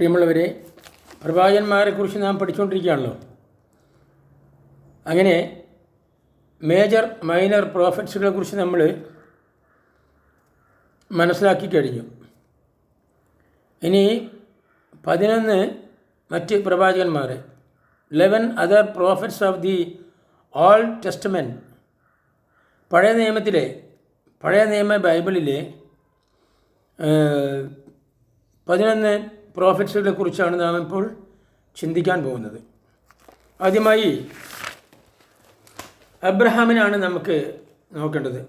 പ്രിയമുള്ളവരെ പ്രവാചകന്മാരെക്കുറിച്ച് നാം പഠിച്ചുകൊണ്ടിരിക്കുകയാണല്ലോ. അങ്ങനെ മേജർ മൈനർ പ്രോഫിറ്റ്സുകളെ കുറിച്ച് നമ്മൾ മനസ്സിലാക്കി കഴിഞ്ഞു. ഇനി പതിനൊന്ന് മറ്റ് പ്രവാചകന്മാർ eleven other prophets of the old testament പഴയ നിയമത്തിലെ പഴയ നിയമ ബൈബിളിലെ പതിനൊന്ന് പ്രോഫിറ്റ്സുകളെ കുറിച്ചാണ് നാം ഇപ്പോൾ ചിന്തിക്കാൻ പോകുന്നത്. ആദ്യമായി അബ്രഹാമിനാണ് നമുക്ക് നോക്കേണ്ടത്.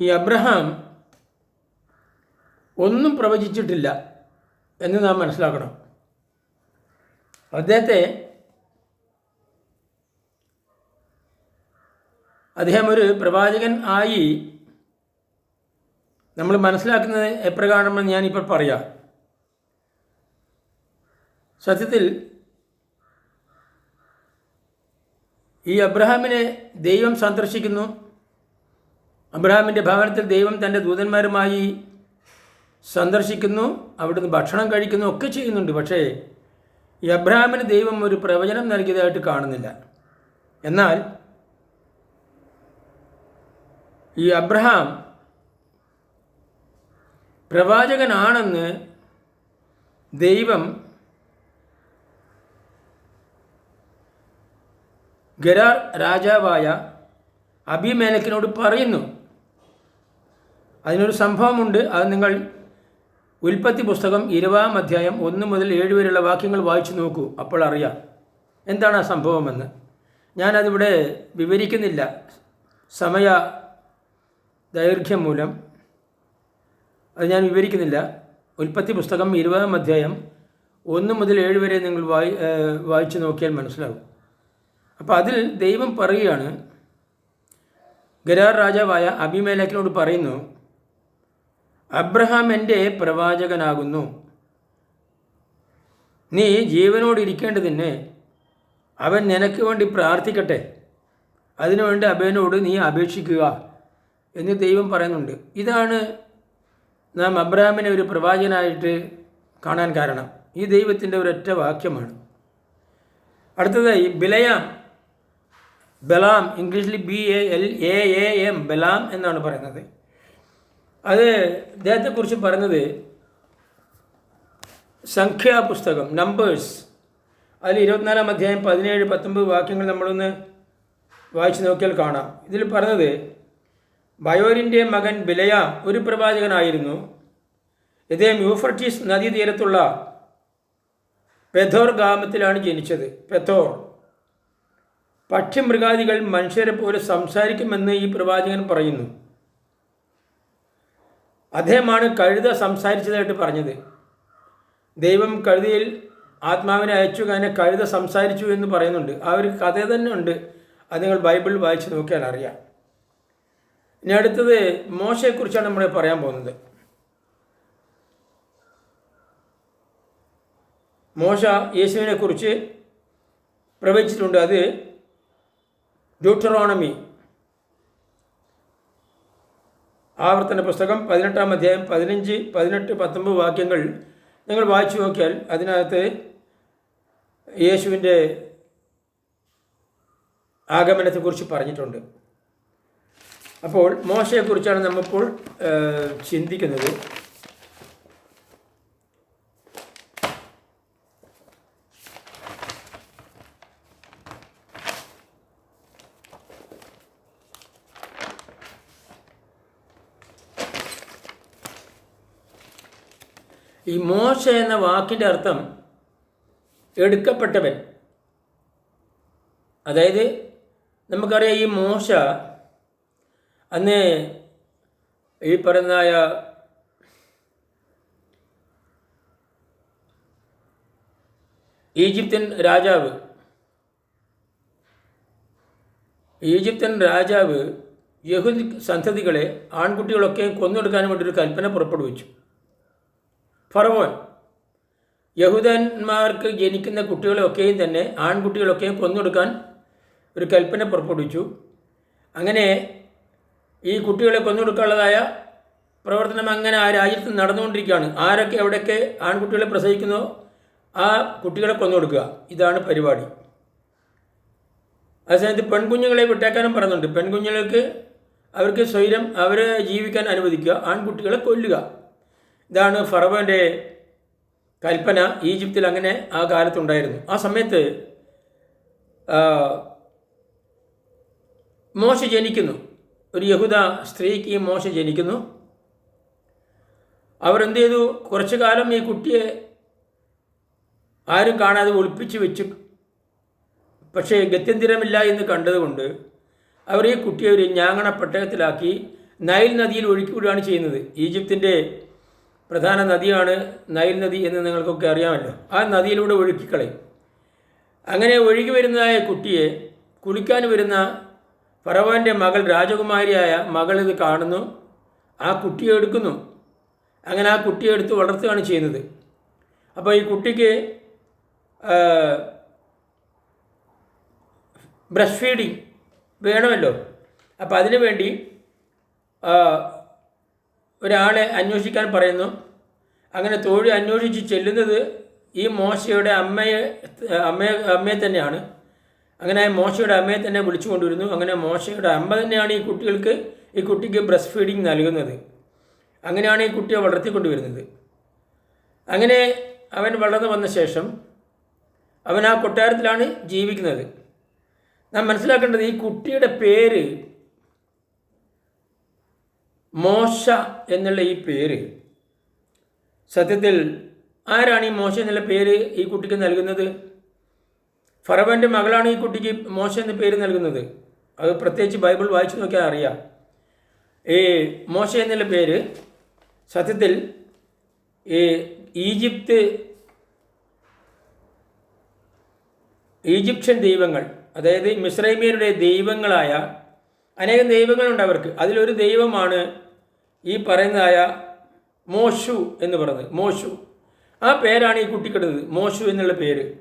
ഈ അബ്രഹാം ഒന്നും പ്രവചിച്ചിട്ടില്ല എന്ന് നാം മനസ്സിലാക്കണം. അദ്ദേഹത്തെ അദ്ദേഹം ഒരു പ്രവാചകൻ ആയി നമ്മൾ മനസ്സിലാക്കുന്നത് എപ്രകാരമെന്ന് ഞാനിപ്പോൾ പറയാം. സത്യത്തിൽ ഈ അബ്രഹാമിനെ ദൈവം സന്ദർശിക്കുന്നു. അബ്രഹാമിന്റെ ഭവനത്തിൽ ദൈവം തന്റെ ദൂതന്മാരുമായി സന്ദർശിക്കുന്നു അവിടുന്ന് ഭക്ഷണം കഴിക്കുന്നു ഒക്കെ ചെയ്യുന്നുണ്ട്. പക്ഷേ ഈ അബ്രഹാമിന് ദൈവം ഒരു പ്രവചനം നൽകിയതായിട്ട് കാണുന്നില്ല. എന്നാൽ ഈ അബ്രഹാം പ്രവാചകനാണെന്ന് ദൈവം ഗരാർ രാജാവായ അഭിമേലക്കിനോട് പറയുന്നു. അതിനൊരു സംഭവമുണ്ട്. അത് നിങ്ങൾ ഉൽപ്പത്തി പുസ്തകം ഇരുപതാം അധ്യായം ഒന്ന് മുതൽ ഏഴ് വരെയുള്ള വാക്യങ്ങൾ വായിച്ചു നോക്കൂ. അപ്പോൾ അറിയാം. എന്താണ് ആ സംഭവമെന്ന്. ഞാനതിവിടെ വിവരിക്കുന്നില്ല. സമയ ദൈർഘ്യം മൂലം. അത് ഞാൻ വിവരിക്കുന്നില്ല. ഉൽപ്പത്തി പുസ്തകം ഇരുപതാം അധ്യായം ഒന്ന് മുതൽ ഏഴ് വരെ നിങ്ങൾ വായി വായിച്ചു നോക്കിയാൽ മനസ്സിലാവും. അപ്പോൾ അതിൽ ദൈവം പറയുകയാണ് ഗരാർ രാജാവായ അഭിമേലക്കിനോട് പറയുന്നു അബ്രഹാം എന്റെ പ്രവാചകനാകുന്നു. നീ ജീവനോട് ഇരിക്കേണ്ടതിന് അവൻ നിനക്ക് വേണ്ടി പ്രാർത്ഥിക്കട്ടെ. അതിനുവേണ്ടി അബേനോട് നീ അപേക്ഷിക്കുക. എന്ന് ദൈവം പറയുന്നുണ്ട്. ഇതാണ് നാം അബ്രഹാമിനെ ഒരു പ്രവാചകനായിട്ട് കാണാൻ കാരണം. ഈ ദൈവത്തിന്റെ ഒരൊറ്റ വാക്യമാണ്. അടുത്തതായി ബിലയാം ബലാം ഇംഗ്ലീഷിൽ B A L A A M Balaam എന്നാണ് പറയുന്നത്. അത് അദ്ദേഹത്തെക്കുറിച്ച് പറയുന്നത് സംഖ്യാപുസ്തകം നമ്പേഴ്സ് അതിൽ ഇരുപത്തിനാലാം അധ്യായം പതിനേഴ് പത്തൊമ്പത് വാക്യങ്ങൾ നമ്മളൊന്ന് വായിച്ചു നോക്കിയാൽ കാണാം. ഇതിൽ പറഞ്ഞത് ബയോരിന്റെ മകൻ ബിലയാം ഒരു പ്രവാചകനായിരുന്നു. ഇദ്ദേഹം യൂഫർട്ടീസ് നദീതീരത്തുള്ള പെഥോർ ഗ്രാമത്തിലാണ് ജനിച്ചത്. പെഥോർ. പക്ഷിമൃഗാദികൾ മനുഷ്യരെ പോലെ സംസാരിക്കുമെന്ന് ഈ പ്രവാചകൻ പറയുന്നു. അദ്ദേഹമാണ് കഴുത സംസാരിച്ചതായിട്ട് പറഞ്ഞത്. ദൈവം കഴുതയിൽ ആത്മാവിനെ അയച്ചു അങ്ങനെ കഴുത സംസാരിച്ചു എന്ന് പറയുന്നുണ്ട്. ആ ഒരു കഥ തന്നെ ഉണ്ട്. അത് നിങ്ങൾ ബൈബിൾ വായിച്ച് നോക്കിയാൽ അറിയാം. ഇനി അടുത്തത് മോശയെക്കുറിച്ചാണ് നമ്മൾ പറയാൻ പോകുന്നത്. മോശ യേശുവിനെക്കുറിച്ച് പ്രവചിച്ചിട്ടുണ്ട്. അത് ഡ്യൂട്ടറോണമി ആവർത്തന പുസ്തകം പതിനെട്ടാം അധ്യായം പതിനഞ്ച് പതിനെട്ട് പത്തൊമ്പത് വാക്യങ്ങൾ നിങ്ങൾ വായിച്ചു നോക്കിയാൽ അതിനകത്ത് യേശുവിന്റെ ആഗമനത്തെക്കുറിച്ച് പറഞ്ഞിട്ടുണ്ട്. അപ്പോൾ മോശയെക്കുറിച്ചാണ് നമ്മളിപ്പോൾ ചിന്തിക്കുന്നത്. ഈ മോശ എന്ന വാക്കിന്റെ അർത്ഥം എടുക്കപ്പെട്ടവൻ. അതായത് നമുക്കറിയാം ഈ മോശ അന്ന് ഈ പറയുന്നതായ ഈജിപ്തൻ രാജാവ് ഈജിപ്തൻ രാജാവ് യഹൂദി സന്തതികളെ ആൺകുട്ടികളൊക്കെ കൊന്നെടുക്കാൻ വേണ്ടി ഒരു കൽപ്പന പുറപ്പെടുവിച്ചു. ഫറവോൻ യഹൂദന്മാർക്ക് ജനിക്കുന്ന കുട്ടികളെയൊക്കെയും തന്നെ ആൺകുട്ടികളൊക്കെയും കൊന്നൊടുക്കാൻ ഒരു കൽപ്പന പുറപ്പെടുവിച്ചു. അങ്ങനെ ഈ കുട്ടികളെ കൊന്നൊടുക്കാനുള്ളതായ പ്രവർത്തനം അങ്ങനെ ആ രാജ്യത്ത് നടന്നുകൊണ്ടിരിക്കുകയാണ്. ആരൊക്കെ എവിടെയൊക്കെ ആൺകുട്ടികളെ പ്രസവിക്കുന്നോ ആ കുട്ടികളെ കൊന്നുകൊടുക്കുക ഇതാണ് പരിപാടി. അതേസമയത്ത് പെൺകുഞ്ഞുങ്ങളെ വിട്ടേക്കാനും പറയുന്നുണ്ട്. പെൺകുഞ്ഞുങ്ങൾക്ക് അവർക്ക് സ്വൈരം അവരെ ജീവിക്കാൻ അനുവദിക്കുക ആൺകുട്ടികളെ കൊല്ലുക. ഇതാണ് ഫറവന്റെ കൽപ്പന. ഈജിപ്തിൽ അങ്ങനെ ആ കാലത്തുണ്ടായിരുന്നു. ആ സമയത്ത് മോശ ജനിക്കുന്നു. ഒരു യഹൂദ സ്ത്രീക്ക് മോശ ജനിക്കുന്നു. അവരെന്ത് ചെയ്തു? കുറച്ചു കാലം ഈ കുട്ടിയെ ആരും കാണാതെ ഒളിപ്പിച്ച് വെച്ചു. പക്ഷേ ഗത്യന്തിരമില്ല എന്ന് കണ്ടതുകൊണ്ട് അവർ ഈ കുട്ടിയെ ഒരു ഞാങ്ങണ പട്ടയത്തിലാക്കി നൈൽ നദിയിൽ ഒഴുക്കി വിടുകയാണ് ചെയ്യുന്നത്. ഈജിപ്തിന്റെ പ്രധാന നദിയാണ് നൈൽ നദി എന്ന് നിങ്ങൾക്കൊക്കെ അറിയാമല്ലോ. ആ നദിയിലൂടെ ഒഴുക്കിക്കളയും. അങ്ങനെ ഒഴുകി വരുന്നതായ കുട്ടിയെ കുളിക്കാൻ വരുന്ന പറവാന്റെ മകൾ രാജകുമാരിയായ മകൾ ഇത് കാണുന്നു. ആ കുട്ടിയെ എടുക്കുന്നു. അങ്ങനെ ആ കുട്ടിയെ എടുത്ത് വളർത്തുകയാണ് ചെയ്യുന്നത്. അപ്പോൾ ഈ കുട്ടിക്ക് ബ്രഷ് ഫീഡിങ് വേണമല്ലോ. അപ്പോൾ അതിനു വേണ്ടി ഒരാളെ അന്വേഷിക്കാൻ പറയുന്നു. അങ്ങനെ തൊഴിൽ അന്വേഷിച്ച് ചെല്ലുന്നത് ഈ മോശയുടെ അമ്മയെ അമ്മയെ അമ്മയെ തന്നെയാണ്. അങ്ങനെ മോശയുടെ അമ്മയെ തന്നെ വിളിച്ചു കൊണ്ടുവരുന്നു അങ്ങനെ മോശയുടെ അമ്മ തന്നെയാണ് ഈ കുട്ടികൾക്ക് ഈ കുട്ടിക്ക് ബ്രസ്റ്റ് ഫീഡിങ് നൽകുന്നത്. അങ്ങനെയാണ് ഈ കുട്ടിയെ വളർത്തിക്കൊണ്ടുവരുന്നത്. അങ്ങനെ അവൻ വളർന്നു വന്ന ശേഷം അവൻ ആ കൊട്ടാരത്തിലാണ് ജീവിക്കുന്നത്. നാം മനസ്സിലാക്കേണ്ടത് ഈ കുട്ടിയുടെ പേര് മോശ എന്നുള്ള ഈ പേര്. സത്യത്തിൽ ആരാണ് ഈ മോശ എന്നുള്ള പേര് ഈ കുട്ടിക്ക് നൽകുന്നത്? ഫറവന്റെ മകളാണ് ഈ കുട്ടിക്ക് മോശ എന്ന പേര് നൽകുന്നത്. അത് പ്രത്യേകിച്ച് ബൈബിൾ വായിച്ചു നോക്കിയാൽ അറിയാം. ഈ മോശ എന്നുള്ള പേര് സത്യത്തിൽ ഈ ഈജിപ്ത് ഈജിപ്ഷ്യൻ ദൈവങ്ങൾ അതായത് മിശ്രൈമിയരുടെ ദൈവങ്ങളായ അനേകം ദൈവങ്ങളുണ്ട് അവർക്ക്. അതിലൊരു ദൈവമാണ് ഈ പറയുന്നതായ മോശു എന്ന് പറയുന്നത്. മോശു. ആ പേരാണ് ഈ കുട്ടിക്കിടുന്നത്. മോശു എന്നുള്ള പേര്.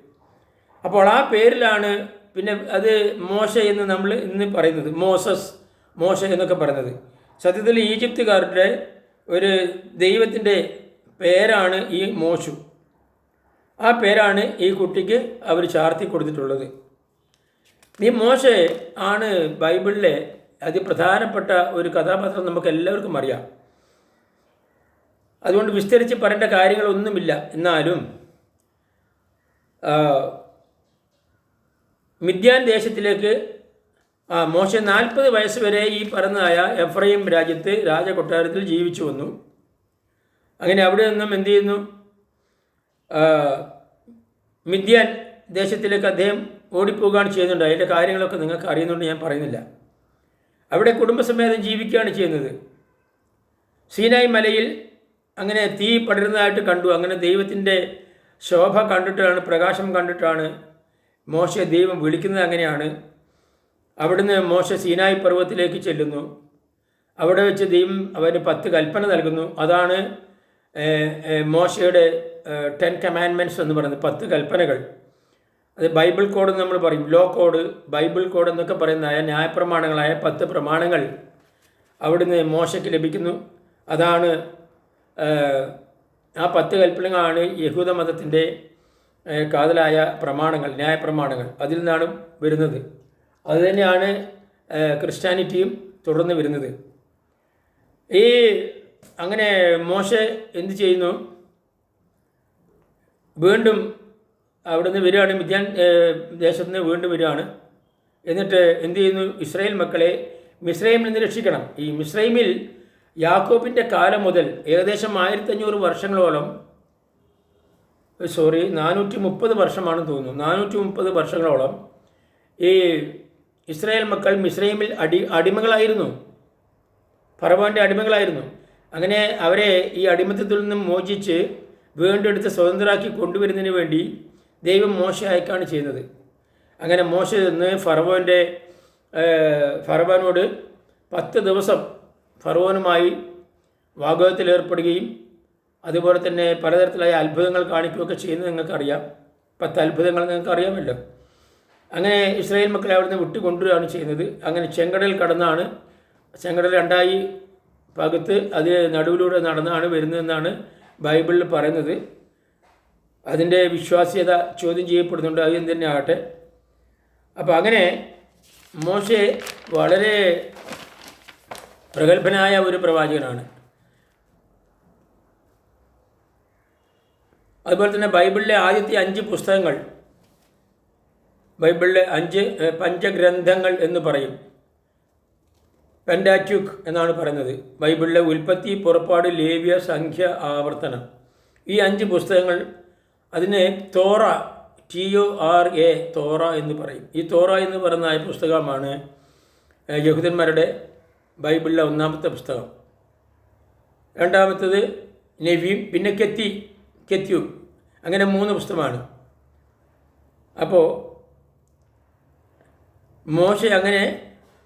അപ്പോൾ ആ പേരിലാണ് പിന്നെ അത് മോശ എന്ന് നമ്മൾ ഇന്ന് പറയുന്നത്. മോസസ് മോശ എന്നൊക്കെ പറയുന്നത്. സത്യത്തിൽ ഈജിപ്തുകാരുടെ ഒരു ദൈവത്തിന്റെ പേരാണ് ഈ മോശു. ആ പേരാണ് ഈ കുട്ടിക്ക് അവർ ചാർത്തി കൊടുത്തിട്ടുള്ളത്. ഈ മോശ ആണ് ബൈബിളിലെ അതിപ്രധാനപ്പെട്ട ഒരു കഥാപാത്രം നമുക്ക് എല്ലാവർക്കും അറിയാം. അതുകൊണ്ട് വിസ്തരിച്ച് പറയേണ്ട കാര്യങ്ങളൊന്നുമില്ല. എന്നാലും മിഥ്യാൻ ദേശത്തിലേക്ക് മോശ നാൽപ്പത് വയസ്സ് വരെ ഈ പറഞ്ഞതായ എഫ്രൈം രാജ്യത്ത് രാജകൊട്ടാരത്തിൽ ജീവിച്ചു വന്നു. അങ്ങനെ അവിടെ നിന്നും എന്തു ചെയ്യുന്നു? മിഥ്യാൻ ദേശത്തിലേക്ക് അദ്ദേഹം ഓടിപ്പോവുകയാണ് ചെയ്യുന്നുണ്ട്. അതിന്റെ കാര്യങ്ങളൊക്കെ നിങ്ങൾക്ക് അറിയുന്നുണ്ട് ഞാൻ പറയുന്നില്ല. അവിടെ കുടുംബസമേതം ജീവിക്കുകയാണ് ചെയ്യുന്നത്. സീനായ് മലയിൽ അങ്ങനെ തീ പടരുന്നതായിട്ട് കണ്ടു. അങ്ങനെ ദൈവത്തിന്റെ ശോഭ കണ്ടിട്ടാണ് പ്രകാശം കണ്ടിട്ടാണ് മോശ ദൈവം വിളിക്കുന്നത് അങ്ങനെയാണ്. അവിടുന്ന് മോശ സീനായ് പർവതത്തിലേക്ക് ചെല്ലുന്നു. അവിടെ വെച്ച് ദൈവം അവന് പത്ത് കൽപ്പന നൽകുന്നു. അതാണ് മോശയുടെ ടെൻ കമാൻമെന്റ്സ് എന്ന് പറയുന്നത് പത്ത് കൽപ്പനകൾ. അത് ബൈബിൾ കോഡ് നമ്മൾ പറയും. ലോ കോഡ് ബൈബിൾ കോഡ് എന്നൊക്കെ പറയുന്നതായ ന്യായപ്രമാണങ്ങളായ പത്ത് പ്രമാണങ്ങൾ അവിടുന്ന് മോശയ്ക്ക് ലഭിക്കുന്നു. അതാണ് ആ പത്ത് കൽപ്പനകളാണ് യഹൂദ മതത്തിന്റെ കാതലായ പ്രമാണങ്ങൾ ന്യായപ്രമാണങ്ങൾ അതിൽ നിന്നാണ് വരുന്നത്. അതുതന്നെയാണ് ക്രിസ്ത്യാനിറ്റിയും തുടർന്ന് വരുന്നത്. ഈ അങ്ങനെ മോശ എന്ത് ചെയ്യുന്നു? വീണ്ടും അവിടുന്ന് വരികയാണ് മിഥ്യാൻ ദേശത്ത് നിന്ന് വീണ്ടും വരികയാണ്. എന്നിട്ട് എന്ത് ചെയ്യുന്നു? ഇസ്രായേൽ മക്കളെ മിസ്രൈമിൽ നിന്ന് രക്ഷിക്കണം. ഈ മിസ്രൈമിൽ യാക്കോബിന്റെ കാലം മുതൽ ഏകദേശം ആയിരത്തഞ്ഞൂറ് വർഷങ്ങളോളം സോറി നാനൂറ്റി മുപ്പത് വർഷമാണെന്ന് തോന്നുന്നു. നാനൂറ്റി മുപ്പത് വർഷങ്ങളോളം ഈ ഇസ്രായേൽ മക്കൾ മിസ്രൈമിൽ അടി അടിമകളായിരുന്നു. ഫറവോന്റെ അടിമകളായിരുന്നു. അങ്ങനെ അവരെ ഈ അടിമത്തത്തിൽ നിന്നും മോചിച്ച് വീണ്ടെടുത്ത് സ്വതന്ത്രരാക്കി കൊണ്ടുവരുന്നതിന് വേണ്ടി ദൈവം മോശ അയക്കാണ് ചെയ്യുന്നത്. അങ്ങനെ മോശ ചെന്ന് ഫറവോന്റെ ഫറവോനോട് പത്ത് ദിവസം ഫറവോനുമായി വാഗ്വാദത്തിൽ ഏർപ്പെടുകയും അതുപോലെ തന്നെ പലതരത്തിലായ അത്ഭുതങ്ങൾ കാണിക്കുകയൊക്കെ ചെയ്യുന്നത് നിങ്ങൾക്കറിയാം. പത്ത് അത്ഭുതങ്ങൾ നിങ്ങൾക്ക് അറിയാമല്ലോ അങ്ങനെ ഇസ്രായേൽ മക്കളെ അവിടുന്ന് വിട്ടുകൊണ്ടുവരികയാണ് ചെയ്യുന്നത്. അങ്ങനെ ചെങ്കടൽ കടന്നാണ് ചെങ്കടൽ രണ്ടായി പകുത്ത് അത് നടുവിലൂടെ നടന്നാണ് വരുന്നതെന്നാണ് ബൈബിളിൽ പറയുന്നത്. അതിന്റെ വിശ്വാസ്യത ചോദ്യം ചെയ്യപ്പെടുന്നുണ്ട്. അത് എന്തു തന്നെ ആകട്ടെ അപ്പോൾ അങ്ങനെ മോശെ വളരെ പ്രഗത്ഭനായ ഒരു പ്രവാചകനാണ്. അതുപോലെ തന്നെ ബൈബിളിലെ ആദ്യത്തെ അഞ്ച് പുസ്തകങ്ങൾ ബൈബിളിലെ അഞ്ച് പഞ്ചഗ്രന്ഥങ്ങൾ എന്ന് പറയും. പെൻഡാറ്റ്യുക്ക് എന്നാണ് പറയുന്നത്. ബൈബിളിലെ ഉൽപ്പത്തി പുറപ്പാട് ലേവ്യ സംഖ്യ ആവർത്തനം. ഈ അഞ്ച് പുസ്തകങ്ങൾ അതിന് Torah T O R A Torah എന്ന് പറയും. ഈ തോറ എന്ന് പറയുന്ന ആ പുസ്തകമാണ് യഹുദന്മാരുടെ ബൈബിളിലെ ഒന്നാമത്തെ പുസ്തകം. രണ്ടാമത്തത് നെവിയും പിന്നെ കെത്തി കെത്യു അങ്ങനെ മൂന്ന് പുസ്തകമാണ്. അപ്പോൾ മോശ അങ്ങനെ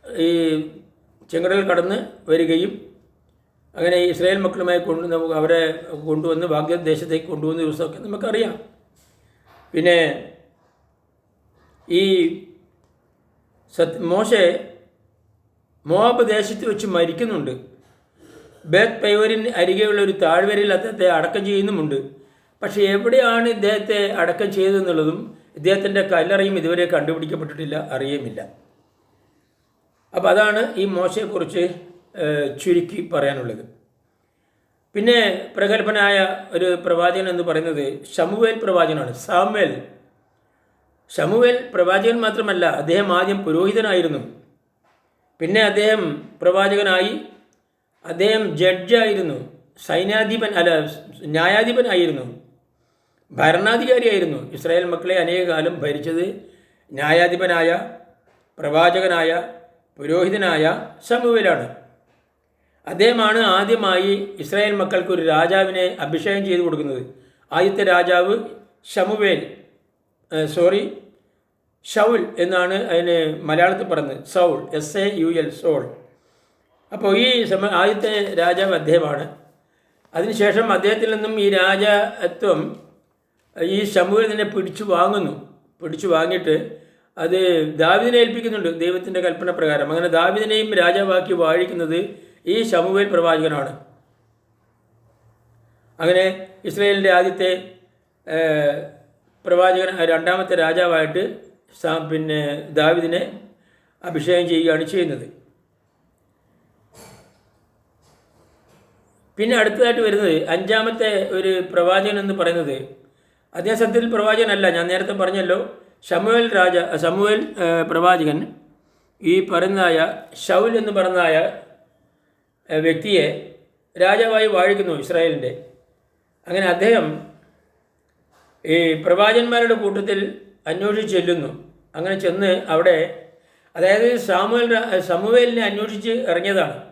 ഈ ചെങ്കടൽ കടന്ന് വരികയും അങ്ങനെ ഇസ്രായേൽ മക്കളുമായി കൊണ്ട് നമുക്ക് അവരെ കൊണ്ടുവന്ന് ഭാഗ്യദേശത്തേക്ക് ദേശത്തേക്ക് കൊണ്ടുവന്ന ദിവസമൊക്കെ നമുക്കറിയാം. പിന്നെ ഈ സത് മോശെ മോബ് ദേശത്ത് വെച്ച് മരിക്കുന്നുണ്ട്. ബേത്ത് പൈവരിൻ അരികെയുള്ള ഒരു താഴ്വരയിൽ അദ്ദേഹത്തെ അടക്കം ചെയ്യുന്നുമുണ്ട്. പക്ഷേ എവിടെയാണ് ഇദ്ദേഹത്തെ അടക്കം ചെയ്തതെന്നുള്ളതും ഇദ്ദേഹത്തിന്റെ കല്ലറയും ഇതുവരെ കണ്ടുപിടിക്കപ്പെട്ടിട്ടില്ല അറിയുമില്ല. അപ്പോൾ അതാണ് ഈ മോശയെക്കുറിച്ച് ചുരുക്കി പറയാനുള്ളത്. പിന്നെ പ്രഗത്ഭനായ ഒരു പ്രവാചകൻ എന്ന് പറയുന്നത് ഷമുവേൽ പ്രവാചകനാണ്. സാമുവേൽ. ഷമുവേൽ പ്രവാചകൻ മാത്രമല്ല അദ്ദേഹം ആദ്യം പുരോഹിതനായിരുന്നു. പിന്നെ അദ്ദേഹം പ്രവാചകനായി അദ്ദേഹം ജഡ്ജായിരുന്നു. സൈന്യാധിപൻ അല്ല ന്യായാധിപനായിരുന്നു ഭരണാധികാരിയായിരുന്നു. ഇസ്രായേൽ മക്കളെ അനേക കാലം ഭരിച്ചത് ന്യായാധിപനായ പ്രവാചകനായ പുരോഹിതനായ ശമുവേലാണ്. അദ്ദേഹമാണ് ആദ്യമായി ഇസ്രായേൽ മക്കൾക്ക് ഒരു രാജാവിനെ അഭിഷേകം ചെയ്തു കൊടുക്കുന്നത്. ആദ്യത്തെ രാജാവ് ഷമുവേൽ സോറി ഷൗൽ എന്നാണ് അതിന് മലയാളത്തിൽ പറയുന്നത്. Saul S A U L Saul. അപ്പോൾ ഈ സമ ആദ്യത്തെ രാജാവ് അദ്ദേഹമാണ്. അതിനുശേഷം അദ്ദേഹത്തിൽ നിന്നും ഈ രാജത്വം ഈ ശമുവിൽ തന്നെ പിടിച്ചു വാങ്ങുന്നു. പിടിച്ചു വാങ്ങിയിട്ട് അത് ദാവിദിനെ ഏൽപ്പിക്കുന്നുണ്ട് ദൈവത്തിന്റെ കൽപ്പന പ്രകാരം. അങ്ങനെ ദാവിദിനെയും രാജാവാക്കി വാഴിക്കുന്നത് ഈ ശമുവേൽ പ്രവാചകനാണ്. അങ്ങനെ ഇസ്രയേലിന്റെ ആദ്യത്തെ പ്രവാചകൻ രണ്ടാമത്തെ രാജാവായിട്ട് പിന്നെ ദാവിദിനെ അഭിഷേകം ചെയ്യുകയാണ് ചെയ്യുന്നത്. പിന്നെ അടുത്തതായിട്ട് വരുന്നത് അഞ്ചാമത്തെ ഒരു പ്രവാചകൻ എന്ന് പറയുന്നത്. അദ്ദേഹം സത്യത്തിൽ പ്രവാചകനല്ല ഞാൻ നേരത്തെ പറഞ്ഞല്ലോ ഷമുവേൽ രാജ ഷമുവേൽ പ്രവാചകൻ ഈ പറയുന്നതായ ഷൗൽ എന്ന് പറയുന്നതായ വ്യക്തിയെ രാജാവായി വാഴിക്കുന്നു ഇസ്രായേലിന്റെ. അങ്ങനെ അദ്ദേഹം ഈ പ്രവാചന്മാരുടെ കൂട്ടത്തിൽ അന്വേഷിച്ച് ചെല്ലുന്നു. അങ്ങനെ ചെന്ന് അവിടെ അതായത് സാമുവൽ സമുവേലിനെ അന്വേഷിച്ച് ഇറങ്ങിയതാണ്.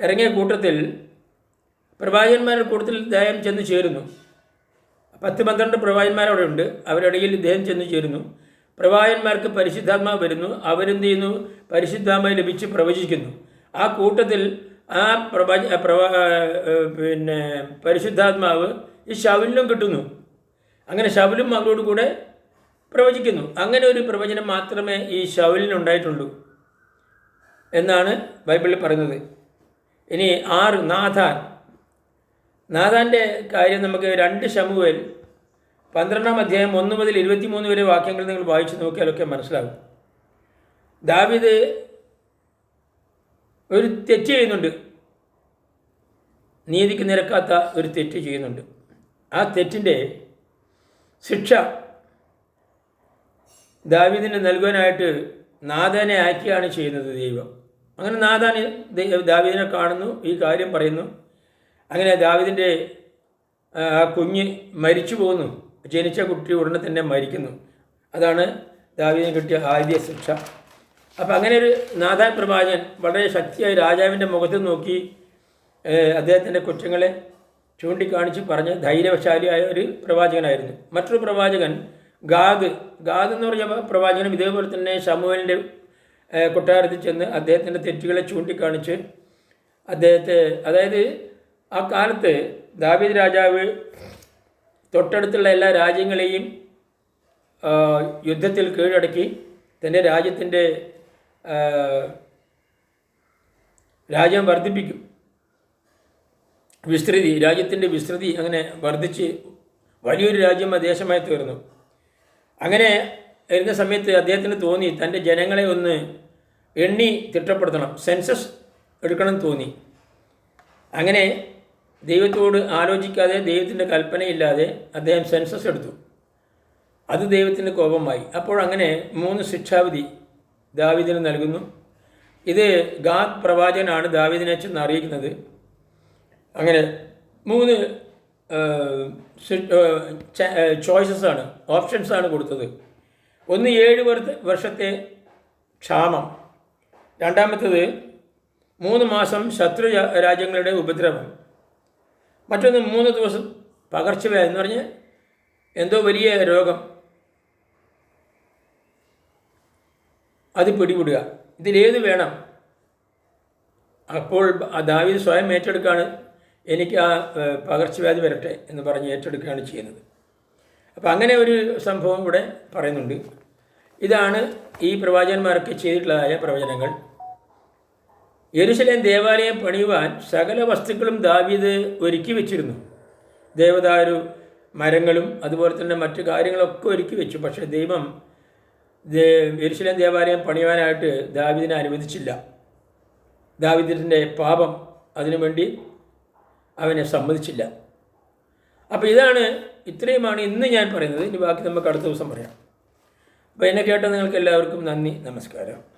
ഇറങ്ങിയ കൂട്ടത്തിൽ പ്രവാചകന്മാരുടെ കൂട്ടത്തിൽ ഇദ്ദേഹം ചെന്ന് ചേരുന്നു. പത്ത് പന്ത്രണ്ട് പ്രവാചന്മാരവിടെ ഉണ്ട്. അവരിടയിൽ ഇദ്ദേഹം ചെന്ന് ചേരുന്നു. പ്രവാചകന്മാർക്ക് പരിശുദ്ധാത്മാവ് വരുന്നു. അവരെന്ത് ചെയ്യുന്നു? പരിശുദ്ധാത്മാവ് ലഭിച്ച് പ്രവചിക്കുന്നു. ആ കൂട്ടത്തിൽ ആ പ്രവച പ്രവ പിന്നെ പരിശുദ്ധാത്മാവ് ഈ ശവലിനും കിട്ടുന്നു. അങ്ങനെ ശവലും അവരോട് കൂടെ പ്രവചിക്കുന്നു. അങ്ങനെ ഒരു പ്രവചനം മാത്രമേ ഈ ശവലിനുണ്ടായിട്ടുള്ളൂ എന്നാണ് ബൈബിളിൽ പറയുന്നത്. ഇനി ആറ് നാഥാൻ. നാഥാന്റെ കാര്യം നമുക്ക് രണ്ട് ശമുവേൽ പന്ത്രണ്ടാം അധ്യായം ഒന്ന് മുതൽ ഇരുപത്തിമൂന്ന് വരെ വാക്യങ്ങൾ നിങ്ങൾ വായിച്ചു നോക്കിയാലൊക്കെ മനസ്സിലാകും. ദാവിദ് ഒരു തെറ്റ് ചെയ്യുന്നുണ്ട്. നീതിക്ക് നിരക്കാത്ത ഒരു തെറ്റ് ചെയ്യുന്നുണ്ട്. ആ തെറ്റിന്റെ ശിക്ഷ ദാവീദിന് നൽകുവാനായിട്ട് നാദാനെ ആക്കിയാണ് ചെയ്യുന്നത് ദൈവം. അങ്ങനെ നാഥാൻ ദാവീദിനെ കാണുന്നു ഈ കാര്യം പറയുന്നു. അങ്ങനെ ദാവീദിന്റെ ആ കുഞ്ഞ് മരിച്ചു പോകുന്നു. ജനിച്ച കുട്ടി ഉടനെ തന്നെ മരിക്കുന്നു. അതാണ് ദാവീദിന് കിട്ടിയ ആദ്യ ശിക്ഷ. അപ്പം അങ്ങനെ ഒരു നാഥാൻ പ്രവാചകൻ വളരെ ശക്തിയായി രാജാവിന്റെ മുഖത്ത് നോക്കി അദ്ദേഹത്തിന്റെ കുറ്റങ്ങളെ ചൂണ്ടിക്കാണിച്ച് പറഞ്ഞ് ധൈര്യശാലിയായ ഒരു പ്രവാചകനായിരുന്നു. മറ്റൊരു പ്രവാചകൻ ഗാദ്. ഗാദ് എന്ന് പറഞ്ഞ പ്രവാചകനും ഇതേപോലെ തന്നെ ശമുവലിന്റെ കൊട്ടാരത്തിൽ ചെന്ന് അദ്ദേഹത്തിന്റെ തെറ്റുകളെ ചൂണ്ടിക്കാണിച്ച് അദ്ദേഹത്തെ അതായത് ആ കാലത്ത് ദാവീദ് രാജാവ് തൊട്ടടുത്തുള്ള എല്ലാ രാജ്യങ്ങളെയും യുദ്ധത്തിൽ കീഴടക്കി തന്റെ രാജ്യത്തിന്റെ രാജ്യം വർദ്ധിപ്പിക്കും. വിസ്തൃതി രാജ്യത്തിന്റെ വിസ്തൃതി അങ്ങനെ വർദ്ധിച്ച് വലിയൊരു രാജ്യം ദേശമായി തീർന്നു. അങ്ങനെ വരുന്ന സമയത്ത് അദ്ദേഹത്തിന് തോന്നി തന്റെ ജനങ്ങളെ ഒന്ന് എണ്ണി തിട്ടപ്പെടുത്തണം സെൻസസ് എടുക്കണം തോന്നി. അങ്ങനെ ദൈവത്തോട് ആലോചിക്കാതെ ദൈവത്തിന്റെ കൽപ്പനയില്ലാതെ അദ്ദേഹം സെൻസസ് എടുത്തു. അത് ദൈവത്തിന്റെ കോപമായി. അപ്പോൾ അങ്ങനെ മൂന്ന് ശിക്ഷാവിധി ദാവിദിന് നൽകുന്നു. ഇത് ഗാദ് പ്രവാചകനാണ് ദാവിദിനെ ചെന്ന് അറിയിക്കുന്നത്. അങ്ങനെ മൂന്ന് ചോയ്സസാണ് ഓപ്ഷൻസാണ് കൊടുത്തത്. ഒന്ന് ഏഴ് വർഷത്തെ ക്ഷാമം. രണ്ടാമത്തത് മൂന്ന് മാസം ശത്രു രാജ്യങ്ങളുടെ ഉപദ്രവം. മറ്റൊന്ന് മൂന്ന് ദിവസം പകർച്ചവ്യാധി എന്ന് പറഞ്ഞ് എന്തോ വലിയ രോഗം. അത് പിടികൂടുക. ഇതിലേത് വേണം? അപ്പോൾ ദാവീദ് സ്വയം ഏറ്റെടുക്കുകയാണ് എനിക്ക് ആ പകർച്ചവ്യാധി വരട്ടെ എന്ന് പറഞ്ഞ് ഏറ്റെടുക്കുകയാണ് ചെയ്യുന്നത്. അപ്പോൾ അങ്ങനെ ഒരു സംഭവം ഇവിടെ പറയുന്നുണ്ട്. ഇതാണ് ഈ പ്രവാചകന്മാരൊക്കെ ചെയ്തിട്ടുള്ളതായ പ്രവചനങ്ങൾ. യെരുശലേം ദേവാലയം പണിയുവാൻ സകല വസ്തുക്കളും ദാവീദ് ഒരുക്കി വെച്ചിരുന്നു. ദേവദാരു മരങ്ങളും അതുപോലെ തന്നെ മറ്റു കാര്യങ്ങളൊക്കെ ഒരുക്കി വെച്ചു. പക്ഷേ ദൈവം യെരുശലേം ദേവാലയം പണിയുവാനായിട്ട് ദാവിദിനെ അനുവദിച്ചില്ല. ദാവിദിന്റെ പാപം അതിനുവേണ്ടി അവനെ സമ്മതിച്ചില്ല. അപ്പോൾ ഇതാണ് ഇത്രയുമാണ് ഇന്ന് ഞാൻ പറയുന്നത്. ഇനി ബാക്കി നമുക്ക് അടുത്ത ദിവസം പറയാം. അപ്പോൾ എന്നെ കേട്ട നിങ്ങൾക്ക് എല്ലാവർക്കും നന്ദി നമസ്കാരം.